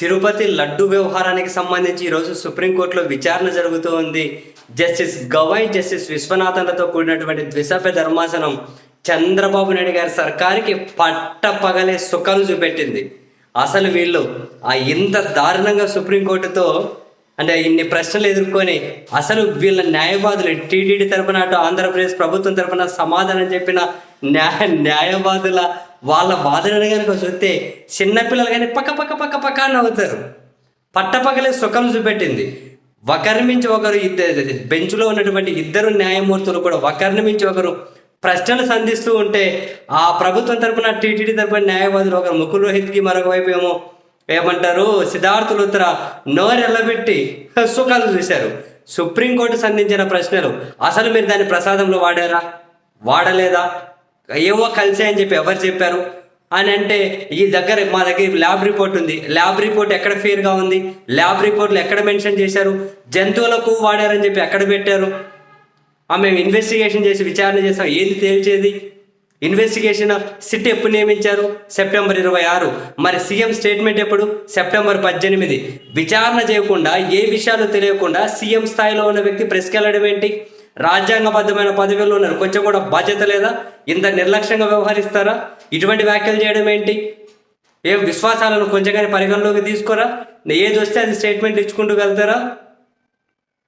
తిరుపతి లడ్డు వ్యవహారానికి సంబంధించి ఈరోజు సుప్రీంకోర్టులో విచారణ జరుగుతూ ఉంది. జస్టిస్ గవై జస్టిస్ విశ్వనాథన్లతో కూడినటువంటి ద్విసభ్య ధర్మాసనం చంద్రబాబు నాయుడు గారి సర్కారికి పట్ట పగలే సుఖాలు చూపెట్టింది. అసలు వీళ్ళు ఆ ఇంత దారుణంగా సుప్రీంకోర్టుతో అంటే ఇన్ని ప్రశ్నలు ఎదుర్కొని అసలు వీళ్ళ న్యాయవాదులు టీటీడీ తరపున అటు ఆంధ్రప్రదేశ్ ప్రభుత్వం తరపున సమాధానం చెప్పిన న్యాయ న్యాయవాదుల వాళ్ళ బాధలను కనుక చూస్తే చిన్నపిల్లలు కానీ పక్క పక్క పక్క పక్క అని నవ్వుతారు. పట్టపక్కలే సుఖం చూపెట్టింది. ఒకరి మించి ఒకరు ఇద్దరు బెంచ్లో ఉన్నటువంటి ఇద్దరు న్యాయమూర్తులు కూడా ఒకరిని మించి ఒకరు ప్రశ్నలు సంధిస్తూ ఉంటే ఆ ప్రభుత్వం తరపున టీటీడీ తరపున న్యాయవాదులు ఒకరు ముకుల్ రోహిత్కి మరొక వైపు ఏమో ఏమంటారు సిద్ధార్థ లుత్రా నోరెల్లబెట్టి సుఖాలు చూశారు. సుప్రీంకోర్టు సంధించిన ప్రశ్నలు. అసలు మీరు దాన్ని ప్రసాదంలో వాడారా? వాడలేదా? ఏవో కలిసే అని చెప్పి ఎవరు చెప్పారు? అని అంటే ఈ దగ్గర మా దగ్గర ల్యాబ్ రిపోర్ట్ ఉంది. ల్యాబ్ రిపోర్ట్ ఎక్కడ ఫేర్గా ఉంది? ల్యాబ్ రిపోర్ట్లు ఎక్కడ మెన్షన్ చేశారు? జంతువులకు వాడారని చెప్పి ఎక్కడ పెట్టారు? ఆ మేము ఇన్వెస్టిగేషన్ చేసి విచారణ చేసాం. ఏది తేల్చేది? ఇన్వెస్టిగేషన్ సిట్ ఎప్పుడు నియమించారు? సెప్టెంబర్ ఇరవై ఆరు. మరి సీఎం స్టేట్మెంట్ ఎప్పుడు? సెప్టెంబర్ పద్దెనిమిది. విచారణ చేయకుండా ఏ విషయాలు తెలియకుండా సీఎం స్థాయిలో ఉన్న వ్యక్తి ప్రెస్కి వెళ్ళడం ఏంటి? రాజ్యాంగబద్ధమైన పదవిలో ఉన్నారు. కొంచెం కూడా బాధ్యత లేదా? ఇంత నిర్లక్ష్యంగా వ్యవహరిస్తారా? ఇటువంటి వ్యాఖ్యలు చేయడం ఏంటి? ఏ విశ్వాసాలను కొంచెం కానీ పరిగణలోకి తీసుకోరా? ఏది వస్తే అది స్టేట్మెంట్ ఇచ్చుకుంటూ వెళ్తారా?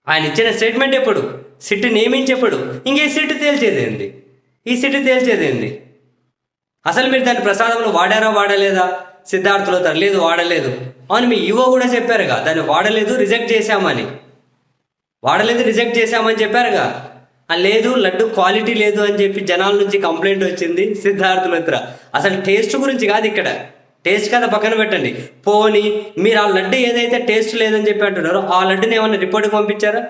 ఆయన ఇచ్చిన స్టేట్మెంట్ ఎప్పుడు? సిట్ నియమించేప్పుడు. ఇంకే సిట్ తేల్చేదేంది ఈ సిట్ తేల్చేదేంది అసలు మీరు దాని ప్రసాదంలో వాడారా వాడలేదా? సిద్ధార్థులు తరలేదు లేదు వాడలేదు. అవును మీ ఈవో కూడా చెప్పారుగా దాన్ని వాడలేదు రిజెక్ట్ చేశామని. వాడలేదు రిజెక్ట్ చేశామని చెప్పారుగా. ఆ లేదు లడ్డు క్వాలిటీ లేదు అని చెప్పి జనాల నుంచి కంప్లైంట్ వచ్చింది సిద్ధార్థ మిత్ర. అసలు టేస్ట్ గురించి కాదు ఇక్కడ. టేస్ట్ కదా పక్కన పెట్టండి. పోని మీరు ఆ లడ్డు ఏదైతే టేస్ట్ లేదని చెప్పి అంటున్నారో ఆ లడ్డుని ఏమైనా రిపోర్ట్కి పంపించారా?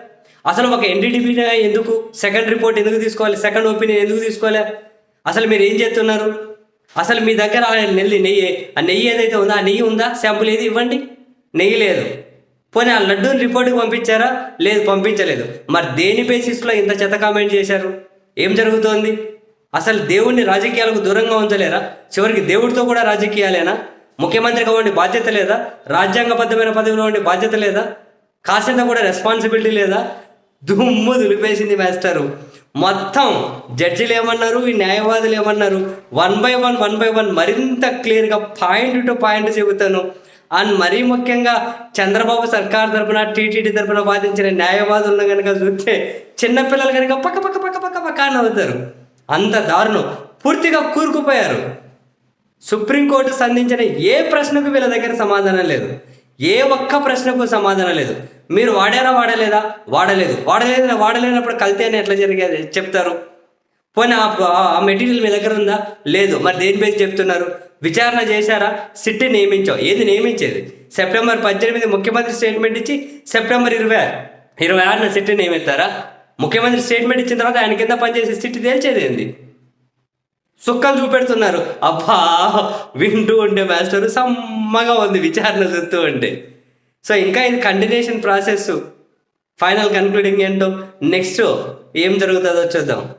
అసలు ఒక ఎన్డీటీపీ ఎందుకు? సెకండ్ రిపోర్ట్ ఎందుకు తీసుకోవాలి? సెకండ్ ఒపీనియన్ ఎందుకు తీసుకోవాలి అసలు మీరు ఏం చేస్తున్నారు? అసలు మీ దగ్గర నెల్లి నెయ్యి ఆ నెయ్యి ఏదైతే ఉందో ఆ నెయ్యి ఉందా? శాంపుల్ ఏది ఇవ్వండి? నెయ్యి లేదు. పోనీ ఆ లడ్డూని రిపోర్ట్కి పంపించారా? లేదు పంపించలేదు. మరి దేని బేసిస్లో ఇంత చెత్త కామెంట్ చేశారు? ఏం జరుగుతోంది? అసలు దేవుణ్ణి రాజకీయాలకు దూరంగా ఉంచలేరా? చివరికి దేవుడితో కూడా రాజకీయాలేనా? ముఖ్యమంత్రిగా ఉండే బాధ్యత లేదా? రాజ్యాంగబద్ధమైన పదవిలో ఉండే బాధ్యత లేదా? కాసేంత కూడా రెస్పాన్సిబిలిటీ లేదా? దుమ్ము దులిపేసింది మాస్టరు మొత్తం జడ్జిలు ఏమన్నారు? ఈ న్యాయవాదులు ఏమన్నారు? One by one one by one మరింత క్లియర్గా పాయింట్ టు పాయింట్ చెబుతాను. అండ్ మరీ ముఖ్యంగా చంద్రబాబు సర్కార్ తరపున టీటీడీ తరపున వాదించిన న్యాయవాదులను కనుక చూస్తే చిన్నపిల్లలు కనుక పక్క పక్క పక్క పక్క పక్క అని అవుతారు అంత దారుణం. పూర్తిగా కూరుకుపోయారు. సుప్రీంకోర్టు సంధించిన ఏ ప్రశ్నకు వీళ్ళ దగ్గర సమాధానం లేదు. ఏ ఒక్క ప్రశ్నకు సమాధానం లేదు. మీరు వాడారా వాడలేదా? వాడలేదు. వాడలేదు వాడలేనప్పుడు కలితే అని ఎట్లా జరిగేది? చెప్తారు. పోనీ ఆ ఆ మెటీరియల్ మీ దగ్గర ఉందా? లేదు. మరి దేని బేస్ చెప్తున్నారు? విచారణ చేశారా? సిట్ నియమించావు. ఏది నియమించేది? సెప్టెంబర్ పద్దెనిమిది ముఖ్యమంత్రి స్టేట్మెంట్ ఇచ్చి సెప్టెంబర్ ఇరవై ఆరు. ఇరవై ఆరున సిట్ నియమిస్తారా? ముఖ్యమంత్రి స్టేట్మెంట్ ఇచ్చిన తర్వాత ఆయన కింద పనిచేసి సిట్ తేల్చేది ఏంది? సుక్కలు చూపెడుతున్నారు. అబ్బా వింటూ ఉంటే మాస్టర్ సమ్మగా ఉంది విచారణ చూస్తూ ఉంటే సో ఇంకా ఇది కంటిన్యూషన్ ప్రాసెస్ ఫైనల్ కన్క్లూడింగ్ ఏంటో? నెక్స్ట్ ఏం జరుగుతుందో చూద్దాం.